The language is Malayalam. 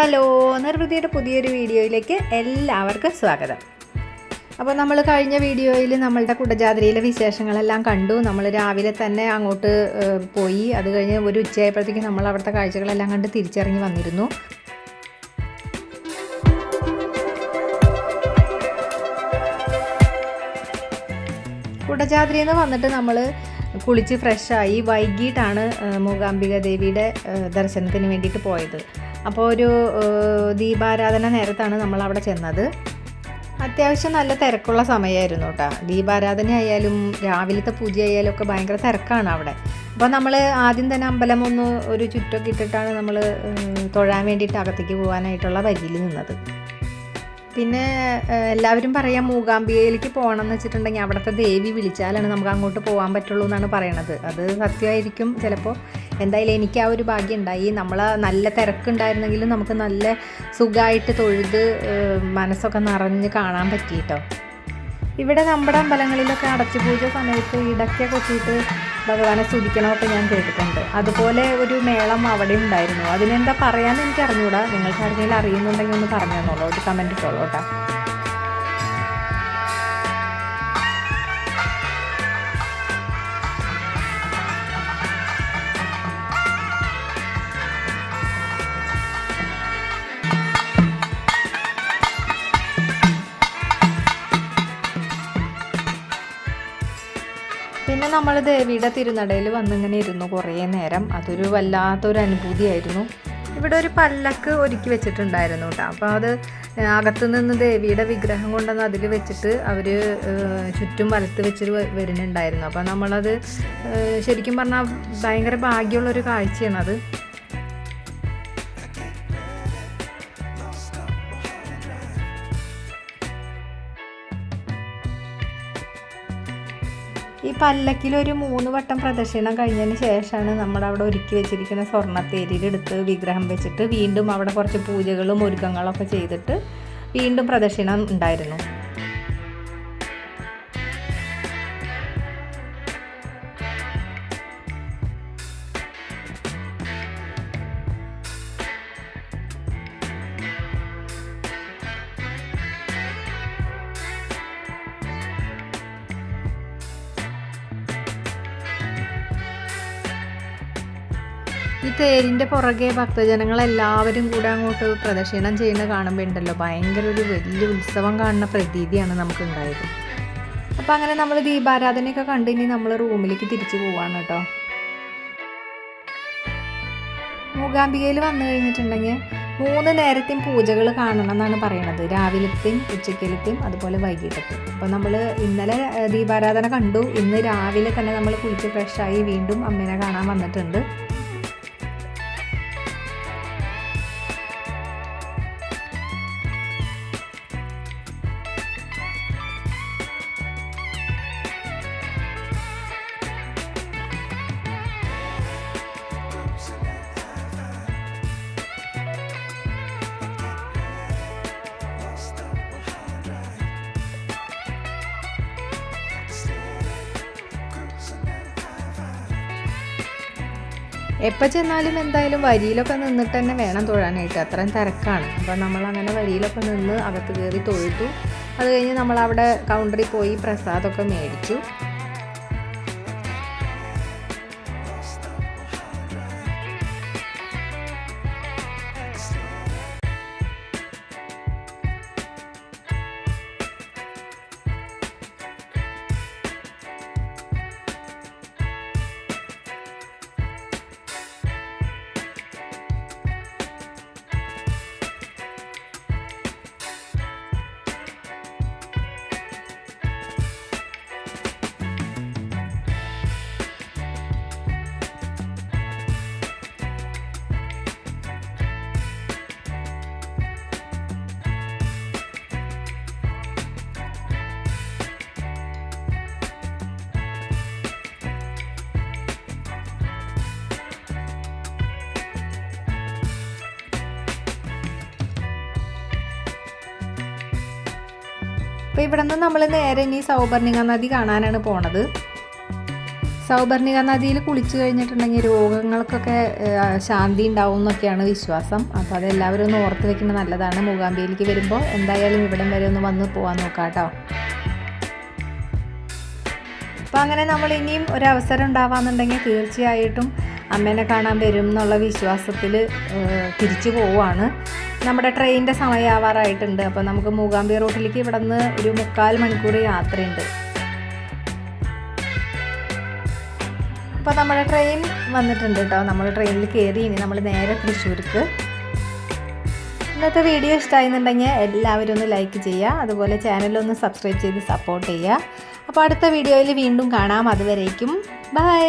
ഹലോ നിർവൃതിയുടെ പുതിയൊരു വീഡിയോയിലേക്ക് എല്ലാവർക്കും സ്വാഗതം. അപ്പോൾ നമ്മൾ കഴിഞ്ഞ വീഡിയോയിൽ നമ്മളുടെ കുടജാദ്രിയിലെ വിശേഷങ്ങളെല്ലാം കണ്ടു. നമ്മൾ രാവിലെ തന്നെ അങ്ങോട്ട് പോയി. അത് കഴിഞ്ഞ് ഒരു ഉച്ചയായപ്പോഴത്തേക്കും നമ്മൾ അവിടുത്തെ കാഴ്ചകളെല്ലാം കണ്ട് തിരിച്ചിറങ്ങി വന്നിരുന്നു. കുടജാദ്രി എന്ന് വന്നിട്ട് നമ്മൾ കുളിച്ച് ഫ്രഷായി വൈകിട്ടാണ് മൂകാംബിക ദേവിയുടെ ദർശനത്തിന് വേണ്ടിയിട്ട് പോയത്. അപ്പോൾ ഒരു ദീപാരാധന നേരത്താണ് നമ്മൾ അവിടെ ചെന്നത്. അത്യാവശ്യം നല്ല തിരക്കുള്ള സമയമായിരുന്നു കേട്ടോ. ദീപാരാധന ആയാലും രാവിലത്തെ പൂജ ആയാലും ഒക്കെ ഭയങ്കര തിരക്കാണ് അവിടെ. അപ്പോൾ നമ്മൾ ആദ്യം തന്നെ അമ്പലം ഒന്ന് ഒരു ചുറ്റൊക്കെ ഇട്ടിട്ടാണ് നമ്മൾ തൊഴാൻ വേണ്ടിയിട്ട് അകത്തേക്ക് പോകാനായിട്ടുള്ള വരിയിൽ നിന്നത്. പിന്നെ എല്ലാവരും പറയാം മൂകാംബികയിലേക്ക് പോകണം എന്ന് വെച്ചിട്ടുണ്ടെങ്കിൽ അവിടുത്തെ ദേവി വിളിച്ചാലാണ് നമുക്ക് അങ്ങോട്ട് പോകാൻ പറ്റുള്ളൂ എന്നാണ് പറയണത്. അത് സത്യമായിരിക്കും ചിലപ്പോൾ. എന്തായാലും എനിക്ക് ആ ഒരു ഭാഗ്യം ഉണ്ടായി. നമ്മൾ നല്ല തിരക്കുണ്ടായിരുന്നെങ്കിലും നമുക്ക് നല്ല സുഖമായിട്ട് തൊഴുത് മനസ്സൊക്കെ നിറഞ്ഞ് കാണാൻ പറ്റിയിട്ടോ ഇവിടെ നമ്മുടെ അമ്പലങ്ങളിലൊക്കെ അടച്ചുപൂജ സമയത്ത് ഇടയ്ക്ക് കൊട്ടിയിട്ട് ഭഗവാനെ സ്തുതിക്കണമൊക്കെ ഞാൻ കേട്ടിട്ടുണ്ട്. അതുപോലെ ഒരു മേളം അവിടെ ഉണ്ടായിരുന്നു. അതിനെന്താ പറയാമെന്ന് എനിക്ക് അറിഞ്ഞൂടാ നിങ്ങൾക്ക് ആരെങ്കിലും അറിയുന്നുണ്ടെങ്കിൽ ഒന്ന് പറഞ്ഞു തന്നോളൂ ഒരു കമന്റ് ഇട്ടോളൂ കേട്ടോ. പിന്നെ നമ്മൾ ദേവിയുടെ തിരുനടയിൽ വന്നിങ്ങനെ ഇരുന്നു കുറേ നേരം. അതൊരു വല്ലാത്തൊരു അനുഭൂതിയായിരുന്നു ഇവിടെ ഒരു പല്ലക്ക് ഒരുക്കി വെച്ചിട്ടുണ്ടായിരുന്നു കേട്ടോ. അപ്പോൾ അത് അകത്തു നിന്ന് ദേവിയുടെ വിഗ്രഹം കൊണ്ടുവന്ന് അതിൽ വെച്ചിട്ട് അവർ ചുറ്റും വലത്ത് വെച്ചിട്ട് വരുന്നുണ്ടായിരുന്നു. അപ്പോൾ നമ്മളത് ശരിക്കും പറഞ്ഞാൽ ഭയങ്കര ഭാഗ്യമുള്ളൊരു കാഴ്ചയാണത്. ഈ പല്ലക്കിൽ ഒരു മൂന്ന് വട്ടം പ്രദക്ഷിണം കഴിഞ്ഞതിന് ശേഷമാണ് നമ്മൾ അവിടെ ഒരുക്കി വെച്ചിരിക്കുന്ന സ്വർണത്തേരിയിലെടുത്ത് വിഗ്രഹം വെച്ചിട്ട് വീണ്ടും അവിടെ കുറച്ച് പൂജകളും ഒരുക്കങ്ങളൊക്കെ ചെയ്തിട്ട് വീണ്ടും പ്രദക്ഷിണം ഉണ്ടായിരുന്നു. ഈ തേരിന്റെ പുറകെ ഭക്തജനങ്ങൾ എല്ലാവരും കൂടെ അങ്ങോട്ട് പ്രദക്ഷിണം ചെയ്യുന്ന കാണുമ്പോൾ ഉണ്ടല്ലോ ഭയങ്കര ഒരു വലിയ ഉത്സവം കാണുന്ന പ്രതീതിയാണ് നമുക്ക് ഉണ്ടായത് അപ്പോൾ അങ്ങനെ നമ്മൾ ദീപാരാധനയൊക്കെ കണ്ട് ഇനി നമ്മൾ റൂമിലേക്ക് തിരിച്ചു പോവാണ് കേട്ടോ. മൂകാംബികയിൽ വന്നു കഴിഞ്ഞിട്ടുണ്ടെങ്കിൽ മൂന്ന് നേരത്തെയും പൂജകൾ കാണണം എന്നാണ് പറയണത്. രാവിലത്തെയും ഉച്ചക്കലത്തെയും അതുപോലെ വൈകിട്ടത്തെയും. അപ്പോൾ നമ്മൾ ഇന്നലെ ദീപാരാധന കണ്ടു. ഇന്ന് രാവിലെ തന്നെ നമ്മൾ കുളിച്ച് ഫ്രഷായി വീണ്ടും അമ്മേനെ കാണാൻ വന്നിട്ടുണ്ട്. എപ്പോൾ ചെന്നാലും എന്തായാലും വരിയിലൊക്കെ നിന്നിട്ട് തന്നെ വേണം തൊഴാനായിട്ട്. അത്രയും തിരക്കാണ്. അപ്പോൾ നമ്മൾ അങ്ങനെ വരിയിലൊക്കെ നിന്ന് അകത്ത് കയറി തൊഴുതു. അത് കഴിഞ്ഞ് നമ്മൾ അവിടെ കൗണ്ടറിൽ പോയി പ്രസാദമൊക്കെ മേടിച്ചു. അപ്പോൾ ഇവിടെ നിന്ന് നമ്മൾ നേരെ ഇനി സൗപർണിക നദി കാണാനാണ് പോണത്. സൗപർണിക നദിയിൽ കുളിച്ചു കഴിഞ്ഞിട്ടുണ്ടെങ്കിൽ രോഗങ്ങൾക്കൊക്കെ ശാന്തി ഉണ്ടാവും എന്നൊക്കെയാണ് വിശ്വാസം. അപ്പോൾ അതെല്ലാവരും ഒന്ന് ഓർത്ത് വെക്കുന്നത് നല്ലതാണ്. മൂകാംബിയിലേക്ക് വരുമ്പോൾ എന്തായാലും ഇവിടം വരെ ഒന്ന് വന്ന് പോകാൻ നോക്കാം കേട്ടോ. അപ്പോൾ അങ്ങനെ നമ്മൾ ഇനിയും ഒരു അവസരം ഉണ്ടാവാന്നുണ്ടെങ്കിൽ തീർച്ചയായിട്ടും അമ്മേനെ കാണാൻ വരും എന്നുള്ള വിശ്വാസത്തിൽ തിരിച്ചു പോവുകയാണ് നമ്മുടെ ട്രെയിനിന്റെ സമയമാവാറായിട്ടുണ്ട് അപ്പോൾ നമുക്ക് മൂകാംബി റൂട്ടിലേക്ക് ഇവിടെ നിന്ന് ഒരു മുക്കാൽ മണിക്കൂർ യാത്രയുണ്ട്. അപ്പോൾ നമ്മുടെ ട്രെയിൻ വന്നിട്ടുണ്ട് കേട്ടോ നമ്മൾ ട്രെയിനിൽ കയറി ഇനി നമ്മൾ നേരെ തൃശ്ശൂർക്ക്. ഇന്നത്തെ വീഡിയോ ഇഷ്ടമായിരുന്നുണ്ടെങ്കിൽ എല്ലാവരും ഒന്ന് ലൈക്ക് ചെയ്യുക. അതുപോലെ ചാനലൊന്ന് സബ്സ്ക്രൈബ് ചെയ്ത് സപ്പോർട്ട് ചെയ്യുക. അപ്പോൾ അടുത്ത വീഡിയോയിൽ വീണ്ടും കാണാം. അതുവരേക്കും. ബൈ